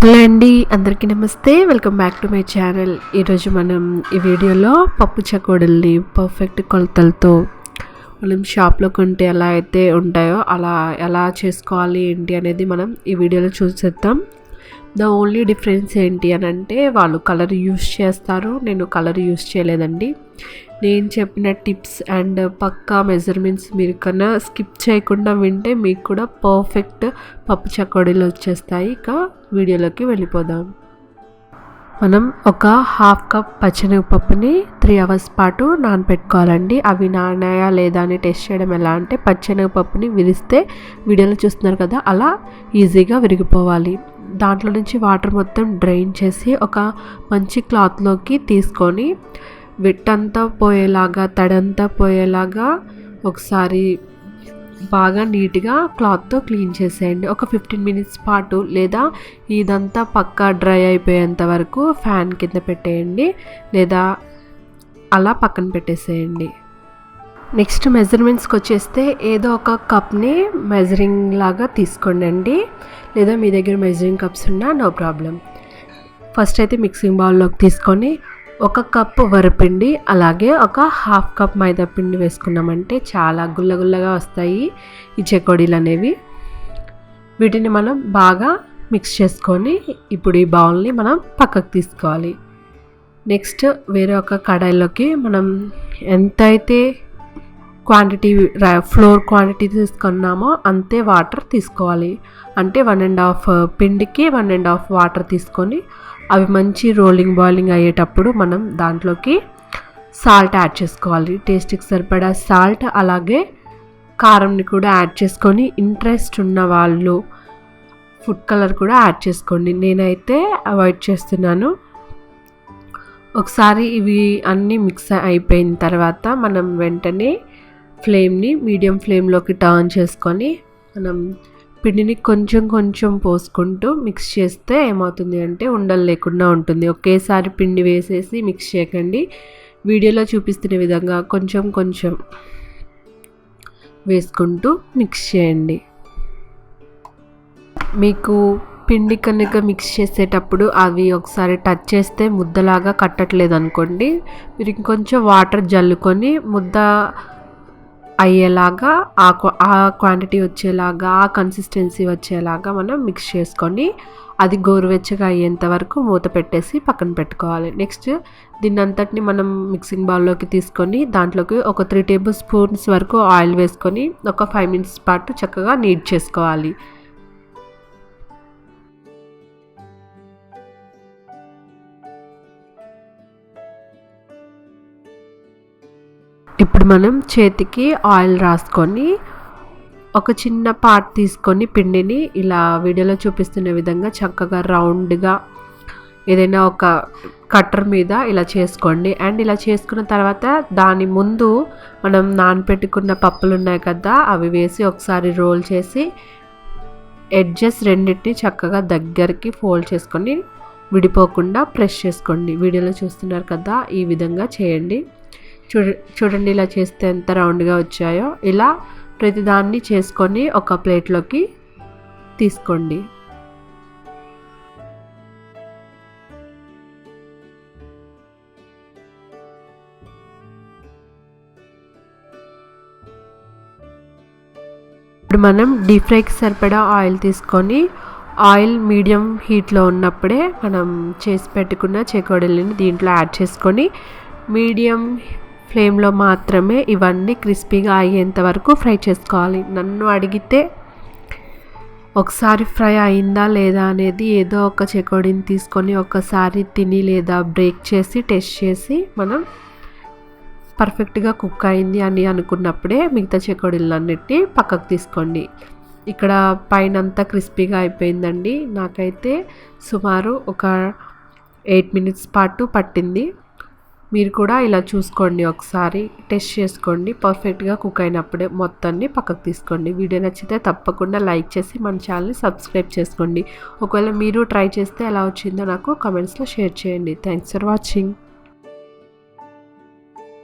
Hello అండి అందరికీ నమస్తే. Welcome back to my channel. ఈరోజు మనం ఈ వీడియోలో పప్పు చకోడల్ని పర్ఫెక్ట్ కొలతలతో మనం షాప్లో కొంటే ఎలా అయితే ఉంటాయో అలా ఎలా చేసుకోవాలి ఏంటి అనేది మనం ఈ వీడియోలో చూసేద్దాం. ద ఓన్లీ డిఫరెన్స్ ఏంటి అని అంటే వాళ్ళు కలర్ యూస్ చేస్తారు. నేను కలర్ యూస్ చేయలేదండి. నేను చెప్పిన టిప్స్ అండ్ పక్కా మెజర్మెంట్స్ మీరు కన్నా స్కిప్ చేయకుండా వింటే మీకు కూడా పర్ఫెక్ట్ పప్పు చకోడీలు వచ్చేస్తాయి. ఇక వీడియోలోకి వెళ్ళిపోదాం. మనం ఒక హాఫ్ కప్ పచ్చనిపప్పుని త్రీ అవర్స్ పాటు నానపెట్టుకోవాలండి. అవి నానాయా లేదా అని టెస్ట్ చేయడం ఎలా అంటే పచ్చనిపప్పుని విరిస్తే వీడియోలో చూస్తున్నారు కదా అలా ఈజీగా విరిగిపోవాలి. దాంట్లో నుంచి వాటర్ మొత్తం డ్రైన్ చేసి ఒక మంచి క్లాత్లోకి తీసుకొని వెట్టంతా పోయేలాగా తడంతా పోయేలాగా ఒకసారి బాగా నీట్గా క్లాత్తో క్లీన్ చేసేయండి. ఒక ఫిఫ్టీన్ మినిట్స్ పాటు లేదా ఇదంతా పక్కా డ్రై అయిపోయేంత వరకు ఫ్యాన్ కింద పెట్టేయండి లేదా అలా పక్కన పెట్టేసేయండి. నెక్స్ట్ మెజర్మెంట్స్కి వచ్చేస్తే ఏదో ఒక కప్ని మెజరింగ్ లాగా తీసుకోండి లేదా మీ దగ్గర మెజరింగ్ కప్స్ ఉన్నా నో ప్రాబ్లం ఫస్ట్ అయితే మిక్సింగ్ బౌల్లోకి తీసుకొని ఒక కప్ వరిపిండి అలాగే ఒక హాఫ్ కప్ మైదా పిండి వేసుకున్నామంటే చాలా గుల్లగుల్లగా వస్తాయి ఈ చెకోడీలు అనేవి. వీటిని మనం బాగా మిక్స్ చేసుకొని ఇప్పుడు ఈ బౌల్ని మనం పక్కకు తీసుకోవాలి. నెక్స్ట్ వేరే ఒక కడాయిలోకి మనం ఎంతైతే క్వాంటిటీ ఫ్లోర్ క్వాంటిటీ తీసుకున్నామో అంతే వాటర్ తీసుకోవాలి. అంటే వన్ అండ్ హాఫ్ పిండికి వన్ అండ్ హాఫ్ వాటర్ తీసుకొని అవి మంచి రోలింగ్ బాయిలింగ్ అయ్యేటప్పుడు మనం దాంట్లోకి సాల్ట్ యాడ్ చేసుకోవాలి. టేస్ట్కి సరిపడా సాల్ట్ అలాగే కారంని కూడా యాడ్ చేసుకొని ఇంట్రెస్ట్ ఉన్న వాళ్ళు ఫుడ్ కలర్ కూడా యాడ్ చేసుకోండి. నేనైతే అవాయిడ్ చేస్తున్నాను. ఒకసారి ఇవి అన్నీ మిక్స్ అయిపోయిన తర్వాత మనం వెంటనే ఫ్లేమ్ని మీడియం ఫ్లేమ్లోకి టర్న్ చేసుకొని మనం పిండిని కొంచెం కొంచెం పోసుకుంటూ మిక్స్ చేస్తే ఏమవుతుంది అంటే ఉండలు లేకుండా ఉంటుంది. ఒకేసారి పిండి వేసేసి మిక్స్ చేయకండి. వీడియోలో చూపిస్తున్న విధంగా కొంచెం కొంచెం వేసుకుంటూ మిక్స్ చేయండి. మీకు పిండి కనుక మిక్స్ చేసేటప్పుడు అవి ఒకసారి టచ్ చేస్తే ముద్దలాగా కట్టట్లేదు అనుకోండి. మీరు ఇంకొంచెం వాటర్ జల్లుకొని ముద్ద అయ్యేలాగా ఆ ఆ క్వాంటిటీ వచ్చేలాగా ఆ కన్సిస్టెన్సీ వచ్చేలాగా మనం మిక్స్ చేసుకొని అది గోరువెచ్చగా అయ్యేంత వరకు మూత పెట్టేసి పక్కన పెట్టుకోవాలి. నెక్స్ట్ దీన్ని అంతటిని మనం మిక్సింగ్ బౌల్లోకి తీసుకొని దాంట్లోకి ఒక త్రీ టేబుల్ స్పూన్స్ వరకు ఆయిల్ వేసుకొని ఒక ఫైవ్ మినిట్స్ పాటు చక్కగా నీట్ చేసుకోవాలి. ఇప్పుడు మనం చేతికి ఆయిల్ రాసుకొని ఒక చిన్న పార్ట్ తీసుకొని పిండిని ఇలా వీడియోలో చూపిస్తున్న విధంగా చక్కగా రౌండ్గా ఏదైనా ఒక కట్టర్ మీద ఇలా చేసుకోండి. అండ్ ఇలా చేసుకున్న తర్వాత దాని ముందు మనం నానపెట్టుకున్న పప్పులు ఉన్నాయి కదా అవి వేసి ఒకసారి రోల్ చేసి ఎడ్జెస్ రెండింటిని చక్కగా దగ్గరికి ఫోల్డ్ చేసుకొని విడిపోకుండా ప్రెస్ చేసుకోండి. వీడియోలో చూస్తున్నారు కదా ఈ విధంగా చేయండి. చూడ చూడండి ఇలా చేస్తే ఎంత రౌండ్గా వచ్చాయో. ఇలా ప్రతిదాన్ని చేసుకొని ఒక ప్లేట్లోకి తీసుకోండి. ఇప్పుడు మనం డీప్ ఫ్రైకి సరిపడా ఆయిల్ తీసుకొని ఆయిల్ మీడియం హీట్లో ఉన్నప్పుడే మనం చేసి పెట్టుకున్న చెకోడీలని దీంట్లో యాడ్ చేసుకొని మీడియం ఫ్లేమ్లో మాత్రమే ఇవన్నీ క్రిస్పీగా అయ్యేంత వరకు ఫ్రై చేసుకోవాలి. నన్ను అడిగితే ఒకసారి ఫ్రై అయిందా లేదా అనేది ఏదో ఒక చెకోడీని తీసుకొని ఒకసారి తిని లేదా బ్రేక్ చేసి టెస్ట్ చేసి మనం పర్ఫెక్ట్గా కుక్ అయింది అని అనుకున్నప్పుడే మిగతా చెకోడీలన్నిటిని పక్కకు తీసుకోండి. ఇక్కడ పైన అంతా క్రిస్పీగా అయిపోయిందండి. నాకైతే సుమారు ఒక ఎయిట్ మినిట్స్ పాటు పట్టింది. మీరు కూడా ఇలా చూసుకోండి ఒకసారి టెస్ట్ చేసుకోండి పర్ఫెక్ట్గా కుక్ అయినప్పుడే మొత్తాన్ని పక్కకు తీసుకోండి. వీడియో నచ్చితే తప్పకుండా లైక్ చేసి మన ఛానల్ని సబ్స్క్రైబ్ చేసుకోండి. ఒకవేళ మీరు ట్రై చేస్తే ఎలా వచ్చిందో నాకు కామెంట్స్లో షేర్ చేయండి. Thanks for watching.